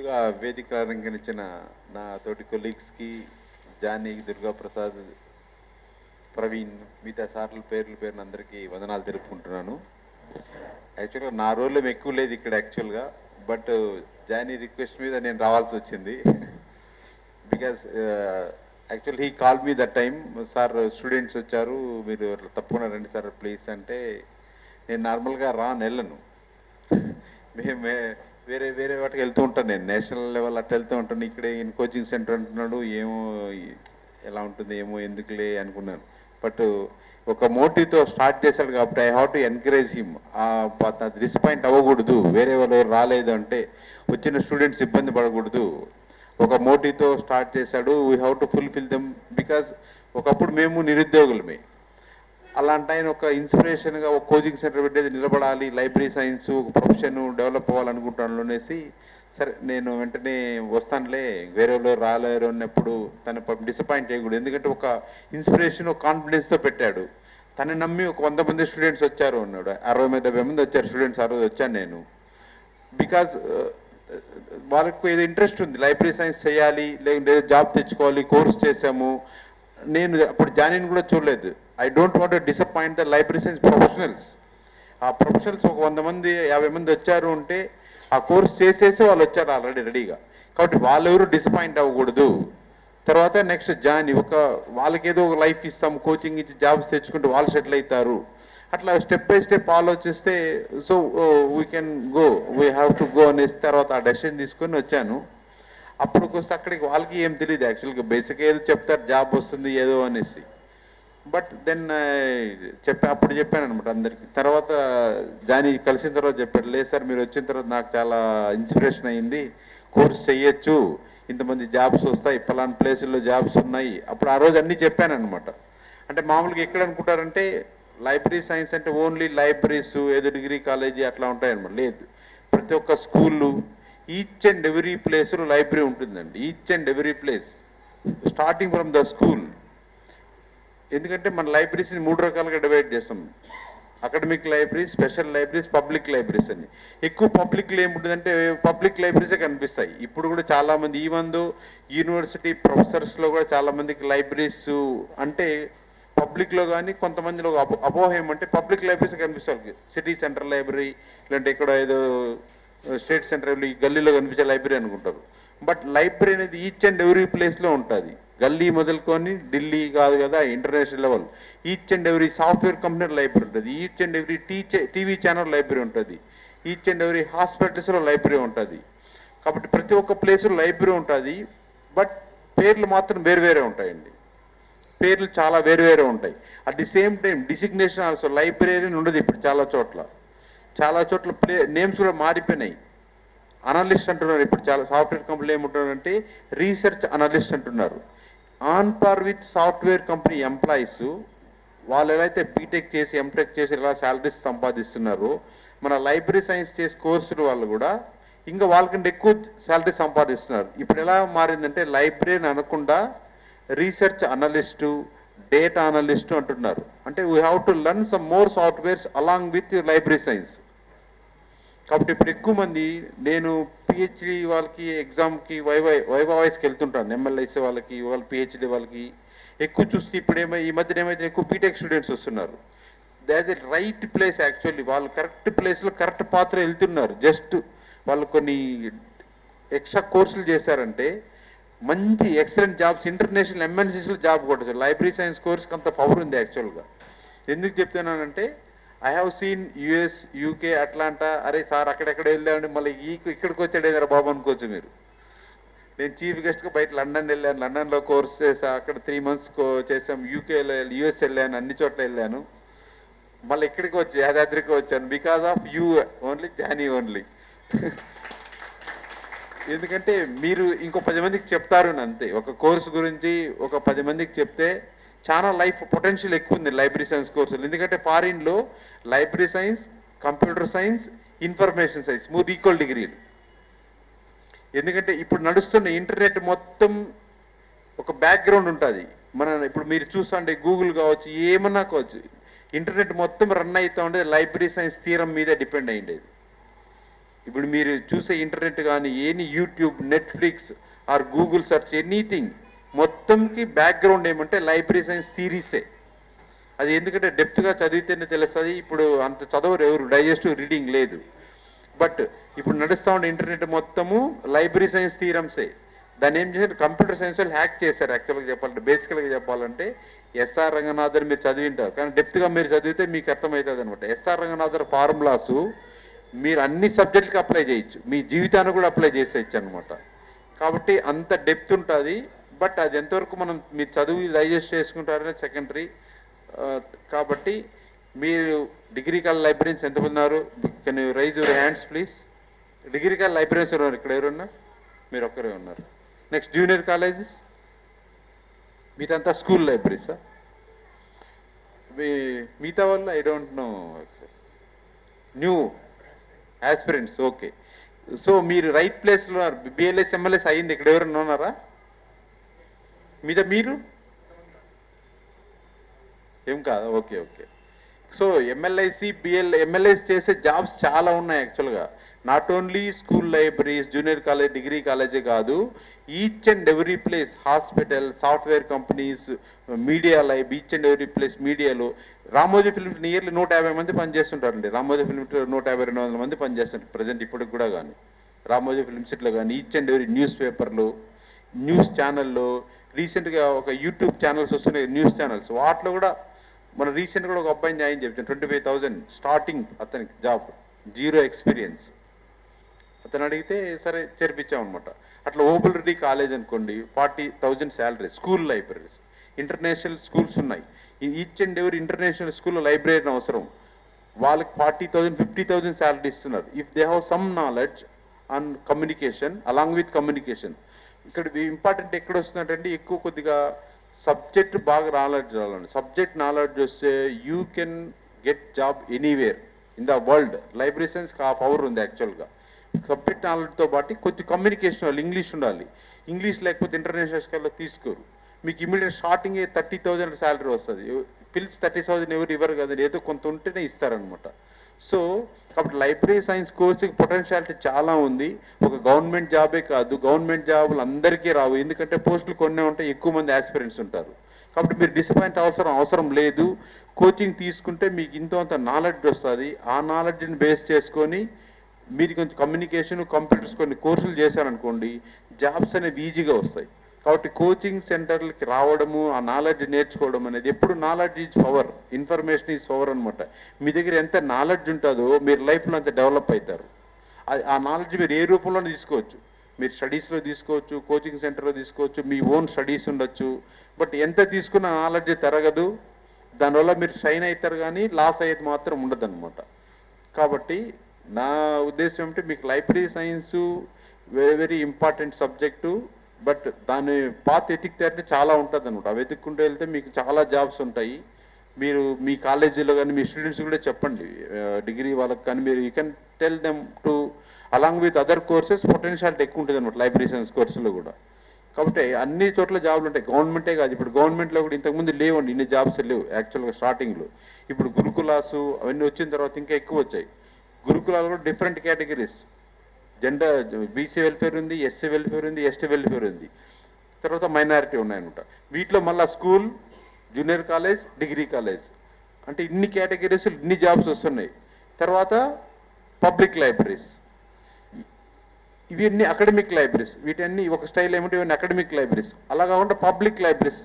ముందుగా వేదిక అలంకరించిన నా తోటి కొలీగ్స్కి జానీ దుర్గా ప్రసాద్ ప్రవీణ్ మిగతా సార్ల పేర్లు పేరున అందరికీ వందనాలు తెలుపుకుంటున్నాను. యాక్చువల్గా నా రోల్ ఎక్కువ లేదు ఇక్కడ యాక్చువల్గా బట్ జానీ రిక్వెస్ట్ మీద నేను రావాల్సి వచ్చింది. Because actual he call me that time sir students వచ్చారు మీరు తప్పకుండా రండి సార్ ప్లీజ్ అంటే నేను నార్మల్గా రాను వెళ్ళను. మేమే వేరే వేరే వాటికి వెళ్తూ ఉంటాను నేను. నేషనల్ లెవెల్ అట్లా వెళ్తూ ఉంటాను. ఇక్కడే ఈయన కోచింగ్ సెంటర్ అంటున్నాడు ఏమో ఎలా ఉంటుంది ఏమో ఎందుకులే అనుకున్నాను. బట్ ఒక మోటివ్తో స్టార్ట్ చేశాడు కాబట్టి I have to encourage him. Disappoint అవ్వకూడదు. వేరే వాళ్ళు రాలేదు అంటే వచ్చిన స్టూడెంట్స్ ఇబ్బంది పడకూడదు. ఒక మోటివ్తో స్టార్ట్ చేశాడు. We have to fulfil them because ఒకప్పుడు మేము నిరుద్యోగులమే. అలాంటి ఆయన ఒక ఇన్స్పిరేషన్గా ఒక కోచింగ్ సెంటర్ పెట్టేది నిలబడాలి లైబ్రరీ సైన్స్ ఒక ప్రొఫెషన్ డెవలప్ అవ్వాలనుకుంటాను అనేసి సరే నేను వెంటనే వస్తానులే వేరే వాళ్ళు రాలేరు అన్నప్పుడు తన డిసప్పాయింట్ చేయకూడదు. ఎందుకంటే ఒక ఇన్స్పిరేషన్ ఒక కాన్ఫిడెన్స్తో పెట్టాడు. తను నమ్మి ఒక వంద మంది స్టూడెంట్స్ వచ్చారు అన్నాడు. అరవై మంది డెబ్బై మంది వచ్చారు స్టూడెంట్స్ ఆ రోజు వచ్చాను నేను. బికాజ్ uh, వాళ్ళకు ఏదో ఇంట్రెస్ట్ ఉంది. లైబ్రరీ సైన్స్ చేయాలి లేకుంటే జాబ్ తెచ్చుకోవాలి కోర్స్ చేసాము నేను అప్పుడు జాయిన్ కూడా చూడలేదు. I don't want disappoint the library science professionals ఆ ప్రొఫెషనల్స్ ఒక వంద మంది యాభై మంది వచ్చారు అంటే ఆ కోర్స్ చేసేసి వాళ్ళు వచ్చారు ఆల్రెడీ రెడీగా కాబట్టి వాళ్ళు ఎవరు డిసప్పాయింట్ అవ్వకూడదు. తర్వాత నెక్స్ట్ జాయిన్ ఒక వాళ్ళకి ఏదో ఒక లైఫ్ ఇస్తాం కోచింగ్ ఇచ్చి జాబ్స్ తెచ్చుకుంటే వాళ్ళు సెటిల్ అవుతారు. అట్లా స్టెప్ బై స్టెప్ ఆలోచిస్తే so we can go we have to go అనేసి తర్వాత ఆ డెసిషన్ తీసుకొని వచ్చాను. అప్పుడు వస్తే అక్కడికి వాళ్ళకి ఏం తెలియదు యాక్చువల్గా బేసిక్ ఏదో చెప్తారు జాబ్ వస్తుంది ఏదో అనేసి. బట్ దెన్ చెప్పా అప్పుడు చెప్పాను అనమాట అందరికి. తర్వాత జానీ కలిసిన తర్వాత చెప్పాడు లేదు సార్ మీరు వచ్చిన తర్వాత నాకు చాలా ఇన్స్పిరేషన్ అయింది. కోర్స్ చెయ్యొచ్చు. ఇంతమంది జాబ్స్ వస్తాయి. పలానా ప్లేసుల్లో జాబ్స్ ఉన్నాయి. అప్పుడు ఆ రోజు అన్నీ చెప్పాను అనమాట అంటే మామూలుగా ఎక్కడ అనుకుంటారంటే లైబ్రరీ సైన్స్ అంటే ఓన్లీ లైబ్రరీస్ ఏదో డిగ్రీ కాలేజీ అట్లా ఉంటాయన్నమాట. లేదు. ప్రతి ఒక్క స్కూళ్ళు ఈచ్ అండ్ ఎవ్రీ ప్లేస్లో లైబ్రరీ ఉంటుందండి. Each and every place. Starting from the school. ఎందుకంటే మన లైబ్రరీస్ని మూడు రకాలుగా డివైడ్ చేస్తాం. Academic libraries special libraries public libraries అని. ఎక్కువ పబ్లిక్లో ఏముంటుందంటే పబ్లిక్ లైబ్రరీసే కనిపిస్తాయి. ఇప్పుడు కూడా చాలామంది ఈ మందు యూనివర్సిటీ ప్రొఫెసర్స్లో కూడా చాలామందికి లైబ్రరీస్ అంటే పబ్లిక్లో కానీ కొంతమందిలో అపో అపోహ ఏమంటే పబ్లిక్ లైబ్రరీస్ కనిపిస్తాయి సిటీ సెంటర్ లైబ్రరీ లేదంటే ఇక్కడ ఏదో స్టేట్ సెంటర్ ఈ గల్లీలో కనిపించే లైబ్రరీ అనుకుంటారు. బట్ లైబ్రరీ అనేది ఈచ్ అండ్ ఎవ్రీ ప్లేస్లో ఉంటుంది. గల్లీ మొదలుకొని ఢిల్లీ కాదు కదా international level each and every software company library ఉంటుంది. ఈచ్ అండ్ ఎవ్రీ టీచే టీవీ ఛానల్ లైబ్రరీ ఉంటుంది. ఈచ్ అండ్ ఎవ్రీ హాస్పిటల్స్లో లైబ్రరీ ఉంటుంది. కాబట్టి ప్రతి ఒక్క ప్లేస్లో లైబ్రరీ ఉంటుంది. బట్ పేర్లు మాత్రం వేరు వేరే ఉంటాయండి. పేర్లు చాలా వేరు వేరే ఉంటాయి. At the same time designation also library ఉండదు ఇప్పుడు చాలా చోట్ల. చాలా చోట్ల ప్లే నేమ్స్ కూడా మారిపోయినాయి. అనలిస్ట్ అంటున్నారు. ఇప్పుడు చాలా సాఫ్ట్వేర్ కంపెనీలు ఏమంటున్నారంటే రీసెర్చ్ అనలిస్ట్ అంటున్నారు. On par with software company employees వాళ్ళు ఎలా అయితే బీటెక్ చేసి ఎంటెక్ చేసి ఎలా శాలరీస్ సంపాదిస్తున్నారో మన లైబ్రరీ సైన్స్ చేసే కోర్సులు వాళ్ళు కూడా ఇంకా వాళ్ళకంటే ఎక్కువ శాలరీ సంపాదిస్తున్నారు. ఇప్పుడు ఎలా మారిందంటే లైబ్రరీ అనకుండా రీసెర్చ్ అనలిస్టు డేటా అనలిస్టు అంటున్నారు. అంటే we have to learn some more softwares along with library science కాబట్టి ఇప్పుడు ఎక్కువ మంది నేను పిహెచ్డి వాళ్ళకి ఎగ్జామ్కి వైవై వైవా వాయిస్కి వెళ్తుంటాను. ఎమ్మెల్యేసీ వాళ్ళకి వాళ్ళ పిహెచ్డి వాళ్ళకి. ఎక్కువ చూస్తే ఇప్పుడు ఏమై ఈ మధ్యన ఏమైతే ఎక్కువ బీటెక్ స్టూడెంట్స్ వస్తున్నారు. That is right place actually వాళ్ళు కరెక్ట్ ప్లేస్లో కరెక్ట్ పాత్ర వెళ్తున్నారు. జస్ట్ వాళ్ళు కొన్ని ఎక్స్ట్రా కోర్సులు చేశారంటే మంచి ఎక్సలెంట్ జాబ్స్ ఇంటర్నేషనల్ ఎంఎన్సీస్లో జాబ్ కొట్టచ్చు. లైబ్రరీ సైన్స్ కోర్స్కి అంత పవర్ ఉంది యాక్చువల్గా ఎందుకు చెప్తున్నానంటే I have seen US UK Atlanta అరే సార్ అక్కడెక్కడ వెళ్ళామండి? మళ్ళీ ఈ ఇక్కడికి వచ్చాడు బాబు అనుకోవచ్చు మీరు. నేను చీఫ్ గెస్ట్గా బయట లండన్ వెళ్ళాను. లండన్లో కోర్స్ చేసా అక్కడ త్రీ మంత్స్ చేసాం యూకేలో యూఎస్ వెళ్ళాను. అన్ని చోట్ల వెళ్ళాను. మళ్ళీ ఇక్కడికి వచ్చి యాదాద్రికి వచ్చాను. Because of you only Jani only ఎందుకంటే మీరు ఇంకో పది మందికి చెప్తారు అని అంతే. ఒక కోర్స్ గురించి ఒక పది మందికి చెప్తే చాలా లైఫ్ పొటెన్షియల్ ఎక్కువ ఉంది లైబ్రరీ సైన్స్ కోర్సులు. ఎందుకంటే ఫారిన్లో library science computer science information science మూడు ఈక్వల్ డిగ్రీలు. ఎందుకంటే ఇప్పుడు నడుస్తున్న ఇంటర్నెట్ మొత్తం ఒక బ్యాక్గ్రౌండ్ ఉంటుంది. మన ఇప్పుడు మీరు చూస్తుంటే గూగుల్ కావచ్చు ఏమన్నా కావచ్చు. ఇంటర్నెట్ మొత్తం రన్ అవుతూ ఉండేది లైబ్రరీ సైన్స్ తీరం మీదే డిపెండ్ అయ్యేది ఇప్పుడు మీరు చూసే ఇంటర్నెట్ కానీ any YouTube Netflix or Google search anything మొత్తంకి background ఏమంటే లైబ్రరీ సైన్స్ థీరీసే అది ఎందుకంటే డెప్త్గా చదివితేనే తెలుస్తుంది. ఇప్పుడు అంత చదవరు ఎవరు డైజెస్టివ్ రీడింగ్ లేదు. బట్ ఇప్పుడు నడుస్తూ ఉండే ఇంటర్నెట్ మొత్తము లైబ్రరీ సైన్స్ థీరమ్సే దాన్ని ఏం చేశారు? కంప్యూటర్ సైన్స్ వాళ్ళు హ్యాక్ చేశారు యాక్చువల్గా చెప్పాలంటే. బేసికల్గా చెప్పాలంటే ఎస్ఆర్ రంగనాథన్ మీరు చదివింటారు. కానీ డెప్త్గా మీరు చదివితే మీకు అర్థమవుతుంది అనమాట ఎస్ఆర్ రంగనాథన్ ఫార్ములాసు మీరు అన్ని సబ్జెక్టులకి అప్లై చేయొచ్చు. మీ జీవితాన్ని కూడా అప్లై చేసేయచ్చు అనమాట కాబట్టి అంత డెప్త్ ఉంటుంది. బట్ అది ఎంతవరకు మనం మీరు చదువు డైజెస్ట్ చేసుకుంటారనే సెకండరీ కాబట్టి మీరు డిగ్రీ కాల లైబ్రరీన్స్ ఎంతమంది ఉన్నారు can you raise your hands please degree కాల లైబ్రరీన్స్ ఉన్నారు? ఇక్కడ ఎవరున్నా? మీరు ఒక్కరే ఉన్నారు. నెక్స్ట్ జూనియర్ కాలేజెస్ మీదంతా స్కూల్ లైబ్రరీసా మీ మిగతా వాళ్ళు I don't know new aspirants okay so మీరు రైట్ ప్లేస్లో ఉన్నారు. బిఎల్ఎస్ ఎంఎల్ఎస్ అయింది ఇక్కడ ఎవరైనా ఉన్నారా? మీద మీరు ఏం కాదు okay okay. So MLISc BL MLIS చేసే జాబ్స్ చాలా ఉన్నాయి యాక్చువల్గా not only school libraries junior college degree కాలేజే కాదు each and every place hospital software companies media లైబ్ each and every place మీడియాలో రామోజీ ఫిల్మ్ నియర్లీ నూట యాభై మంది పనిచేస్తుంటారండి. రామోజీ ఫిల్మ్ నూట యాభై రెండు వందల మంది పనిచేస్తుంటారు ప్రజెంట్ ఇప్పటికి కూడా కానీ రామోజీ ఫిల్మ్ సిటీలో కానీ ఈచ్ అండ్ ఎవ్రీ న్యూస్ పేపర్లు న్యూస్ ఛానల్లో రీసెంట్గా ఒక యూట్యూబ్ ఛానల్స్ వస్తున్నాయి న్యూస్ ఛానల్స్. వాటిలో కూడా మన రీసెంట్ కూడా ఒక అబ్బాయిని జాయిన్ చెప్తాను ట్వంటీ ఫైవ్ థౌజండ్ స్టార్టింగ్ అతనికి జాబ్ జీరో ఎక్స్పీరియన్స్. అతను అడిగితే సరే చేర్పించామన్నమాట. అట్లా ఓబుల్ రెడ్డి కాలేజ్ అనుకోండి forty thousand salary school libraries international schools ఉన్నాయి. ఈచ్ అండ్ ఎవరి ఇంటర్నేషనల్ స్కూల్లో లైబ్రరీ అవసరం. వాళ్ళకి forty thousand fifty thousand salary ఇస్తున్నారు. If they have some knowledge and communication along with communication ఇక్కడ ఇంపార్టెంట్ ఎక్కడ వస్తుందంటే ఎక్కువ కొద్దిగా సబ్జెక్ట్ బాగా నాలెడ్జ్ రావాలండి. సబ్జెక్ట్ నాలెడ్జ్ వస్తే you can get job anywhere in the world library సైన్స్కి ఆ పవర్ ఉంది యాక్చువల్గా సబ్జెక్ట్ నాలెడ్జ్తో పాటు కొద్ది కమ్యూనికేషన్ వాళ్ళు ఇంగ్లీష్ ఉండాలి. ఇంగ్లీష్ లేకపోతే ఇంటర్నేషనల్ స్కేల్లో తీసుకోరు. మీకు ఇమీడియట్ స్టార్టింగే థర్టీ థౌజండ్ శాలరీ వస్తుంది. పిలిచి థర్టీ థౌజండ్ ఎవరు ఇవ్వరు కదండి. ఏదో కొంత ఉంటేనే ఇస్తారనమాట సో కాబట్టి లైబ్రరీ సైన్స్ కోర్సుకి పొటెన్షియాలిటీ చాలా ఉంది. ఒక గవర్నమెంట్ జాబే కాదు గవర్నమెంట్ జాబులు అందరికీ రావు. ఎందుకంటే పోస్టులు కొన్నే ఉంటాయి ఎక్కువ మంది ఆస్పిరెంట్స్ ఉంటారు. కాబట్టి మీరు డిసప్పాయింట్ అవసరం అవసరం లేదు. కోచింగ్ తీసుకుంటే మీకు ఇంతో అంత నాలెడ్జ్ వస్తుంది. ఆ నాలెడ్జ్ని బేస్ చేసుకొని మీరు కొంచెం కమ్యూనికేషన్ కంప్యూటర్స్ కొన్ని కోర్సులు చేశారనుకోండి జాబ్స్ అనేవి ఈజీగా వస్తాయి. కాబట్టి కోచింగ్ సెంటర్లకి రావడము ఆ నాలెడ్జ్ నేర్చుకోవడం అనేది ఎప్పుడు knowledge is power information is power అనమాట మీ దగ్గర ఎంత నాలెడ్జ్ ఉంటుందో మీరు లైఫ్లో అంత డెవలప్ అవుతారు ఆ- ఆ నాలెడ్జ్ మీరు ఏ రూపంలో తీసుకోవచ్చు. మీరు స్టడీస్లో తీసుకోవచ్చు కోచింగ్ సెంటర్లో తీసుకోవచ్చు మీ ఓన్ స్టడీస్ ఉండొచ్చు. బట్ ఎంత తీసుకున్న నాలెడ్జ్ తరగదు. దానివల్ల మీరు షైన్ అవుతారు కానీ లాస్ అయ్యేది మాత్రం ఉండదు కాబట్టి నా ఉద్దేశం ఏమిటి? మీకు library science very very important subject but దాని పాత ఎతికితే చాలా ఉంటుంది అనమాట అవి ఎతుక్కుంటూ వెళ్తే మీకు చాలా జాబ్స్ ఉంటాయి. మీరు మీ కాలేజీలో కానీ మీ స్టూడెంట్స్ కూడా చెప్పండి. డిగ్రీ వాళ్ళకి కానీ మీరు you can tell them to along with other courses potentiality ఎక్కువ ఉంటుంది అనమాట లైబ్రరీ సైన్స్ కోర్సులో కూడా. కాబట్టి అన్ని చోట్ల జాబ్లు ఉంటాయి. గవర్నమెంటే కాదు. ఇప్పుడు గవర్నమెంట్లో కూడా ఇంతకుముందు లేవండి. ఇన్ని జాబ్స్ లేవు యాక్చువల్గా స్టార్టింగ్లో ఇప్పుడు గురుకులాసు అవన్నీ వచ్చిన తర్వాత ఇంకా ఎక్కువ వచ్చాయి. గురుకులాలు కూడా different categories gender BC welfare ఉంది ఎస్సీ వెల్ఫేర్ ఉంది ఎస్టీ వెల్ఫేర్ ఉంది. తర్వాత మైనారిటీ ఉన్నాయన్నమాట. వీటిలో మళ్ళీ school junior college degree college. అంటే ఇన్ని కేటగిరీస్ ఇన్ని జాబ్స్ వస్తున్నాయి. తర్వాత పబ్లిక్ లైబ్రరీస్. ఇవన్నీ అకాడమిక్ లైబ్రరీస్. వీటన్ని ఒక స్టైల్ ఏమిటి ఇవన్నీ అకాడమిక్ లైబ్రరీస్. అలా కాకుండా పబ్లిక్ లైబ్రరీస్.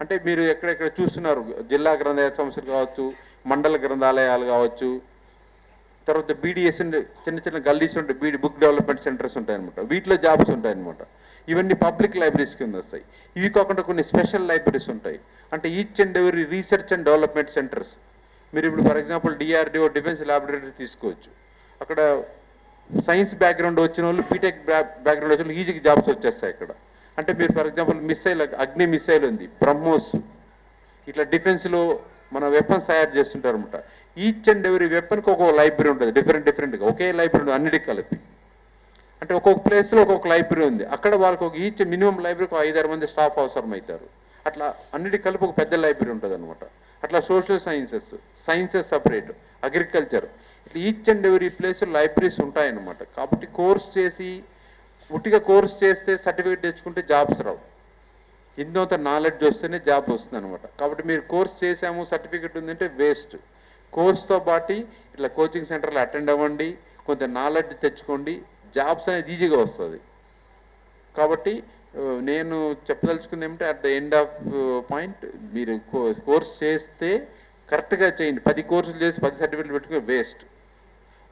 అంటే మీరు ఎక్కడెక్కడ చూస్తున్నారు? జిల్లా గ్రంథాలయ సంస్థలు కావచ్చు మండల గ్రంథాలయాలు కావచ్చు తర్వాత బీడీఎస్ చిన్న చిన్న గల్లీస్ ఉంటాయి బీడీ బుక్ డెవలప్మెంట్ సెంటర్స్ ఉంటాయన్నమాట. వీటిలో జాబ్స్ ఉంటాయి అనమాట ఇవన్నీ పబ్లిక్ లైబ్రరీస్ కింద వస్తాయి. ఇవి కాకుండా కొన్ని స్పెషల్ లైబ్రరీస్ ఉంటాయి. అంటే each and every research and development centres మీరు ఇప్పుడు for example DRDO defence laboratory తీసుకోవచ్చు. అక్కడ సైన్స్ బ్యాక్గ్రౌండ్ వచ్చిన వాళ్ళు బీటెక్ బ్యాక్గ్రౌండ్ వచ్చిన వాళ్ళు ఈజీగా జాబ్స్ వచ్చేస్తాయి ఇక్కడ అంటే మీరు for example missile Agni missile ఉంది బ్రహ్మోస్ ఇట్లా డిఫెన్స్లో మన వెపన్స్ తయారు చేస్తుంటారు అనమాట ఈచ్ అండ్ ఎవరీ వెపన్కి ఒక్కొక్క లైబ్రరీ ఉంటుంది. డిఫరెంట్ డిఫరెంట్గా ఒకే లైబ్రరీ ఉంటుంది. అన్నిటికి కలిపి. అంటే ఒక్కొక్క ప్లేస్లో ఒక్కొక్క లైబ్రరీ ఉంది. అక్కడ వాళ్ళకి ఒక ఈచ్ మినిమం లైబ్రరీకి ఐదారు మంది స్టాఫ్ అవసరం అవుతారు అట్లా అన్నిటి కలిపి ఒక పెద్ద లైబ్రరీ ఉంటుంది అనమాట అట్లా social sciences sciences separate agriculture ఇట్లా each and every place libraries ఉంటాయన్నమాట. కాబట్టి కోర్స్ చేసి ఉట్టిగా కోర్స్ చేస్తే సర్టిఫికేట్ తెచ్చుకుంటే జాబ్స్ రావు. ఇంత నాలెడ్జ్ వస్తేనే జాబ్ వస్తుంది అనమాట కాబట్టి మీరు కోర్స్ చేసాము సర్టిఫికేట్ ఉందంటే వేస్ట్ కోర్స్తో పాటు ఇట్లా కోచింగ్ సెంటర్లో అటెండ్ అవ్వండి కొంత నాలెడ్జ్ తెచ్చుకోండి జాబ్స్ అనేది ఈజీగా వస్తుంది. కాబట్టి నేను చెప్పదలుచుకుంది ఏమిటంటే at the end of point మీరు కోర్స్ చేస్తే కరెక్ట్గా చేయండి. పది కోర్సులు చేసి పది సర్టిఫికెట్లు పెట్టుకుని వేస్ట్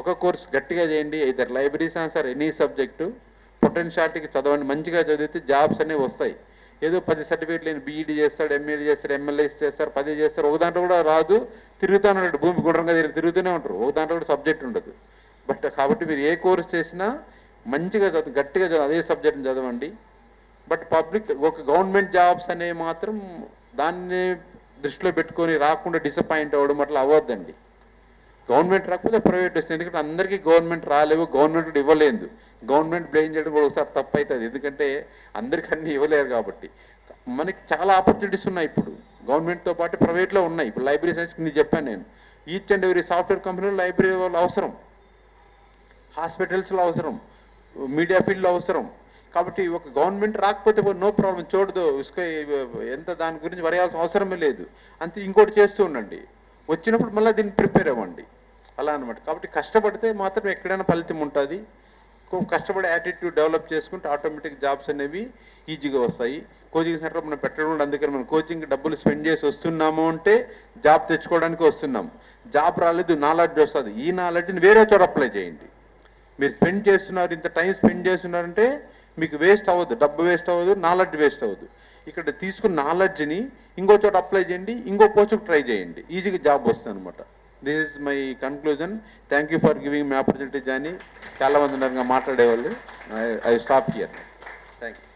ఒక కోర్స్ గట్టిగా చేయండి ఇద్దరు లైబ్రరీస్ సార్ ఎనీ సబ్జెక్టు పొటెన్షియాలిటీకి చదవండి మంచిగా చదివితే జాబ్స్ అనేవి వస్తాయి. ఏదో పది సర్టిఫికేట్లు లేని బీఈడీ చేస్తాడు ఎంఏడీ చేస్తాడు ఎమ్మెల్యేస్ చేస్తారు పది చేస్తారు. ఒక దాంట్లో కూడా రాదు తిరుగుతూ ఉంటాడు భూమి గుండ్రంగా తిరిగి తిరుగుతూనే ఉంటారు. ఒక దాంట్లో కూడా సబ్జెక్ట్ ఉండదు. బట్ కాబట్టి మీరు ఏ కోర్స్ చేసినా మంచిగా చదువు గట్టిగా చదువు అదే సబ్జెక్ట్ని చదవండి. బట్ పబ్లిక్ ఒక గవర్నమెంట్ జాబ్స్ అనేవి మాత్రం దాన్ని దృష్టిలో పెట్టుకొని రాకుండా డిసప్పాయింట్ అవ్వడం అట్లా అవ్వద్దండి. గవర్నమెంట్ రాకపోతే ప్రైవేట్ వస్తుంది ఎందుకంటే అందరికీ గవర్నమెంట్ రాలేవు గవర్నమెంట్ ఇవ్వలేదు. గవర్నమెంట్ బ్లేమ్ చేయడం కూడా ఒకసారి తప్పు అవుతుంది ఎందుకంటే అందరికీ అన్నీ ఇవ్వలేరు కాబట్టి. మనకి చాలా ఆపర్చునిటీస్ ఉన్నాయి ఇప్పుడు. గవర్నమెంట్తో పాటు ప్రైవేట్లో ఉన్నాయి. ఇప్పుడు లైబ్రరీ సైన్స్కి నేను చెప్పాను నేను. ఈచ్ అండ్ ఎవరీ సాఫ్ట్వేర్ కంపెనీలో లైబ్రరీ వాళ్ళు అవసరం. హాస్పిటల్స్లో అవసరం. మీడియా ఫీల్డ్లో అవసరం. కాబట్టి ఒక గవర్నమెంట్ రాకపోతే నో ప్రాబ్లం. చూడదు ఇసుక ఎంత దాని గురించి వరేయాల్సిన అవసరమే లేదు. అంతే ఇంకోటి చేస్తూ ఉండండి. వచ్చినప్పుడు మళ్ళీ దీన్ని ప్రిపేర్ అవ్వండి. అలా అనమాట కాబట్టి కష్టపడితే మాత్రం ఎక్కడైనా ఫలితం ఉంటుంది. కో- కష్టపడి యాటిట్యూడ్ డెవలప్ చేసుకుంటే ఆటోమేటిక్ జాబ్స్ అనేవి ఈజీగా వస్తాయి. కోచింగ్ సెంటర్ మనం పెట్టడం కూడా అందుకని మనం కోచింగ్ డబ్బులు స్పెండ్ చేసి వస్తున్నాము అంటే జాబ్ తెచ్చుకోవడానికి వస్తున్నాం. జాబ్ రాలేదు నాలెడ్జ్ వస్తుంది. ఈ నాలెడ్జ్ని వేరే చోట అప్లై చేయండి. మీరు స్పెండ్ చేస్తున్నారు ఇంత టైం స్పెండ్ చేస్తున్నారంటే మీకు వేస్ట్ అవ్వదు. డబ్బు వేస్ట్ అవ్వదు నాలెడ్జ్ వేస్ట్ అవ్వదు. ఇక్కడ తీసుకున్న నాలెడ్జ్ని ఇంకో చోట అప్లై చేయండి ఇంకో పోస్ట్కి ట్రై చేయండి. ఈజీగా జాబ్ వస్తుంది అనమాట this is my conclusion thank you for giving me opportunity Jani చాలా మంది మాట్లాడేవాళ్ళు. I stop here thank you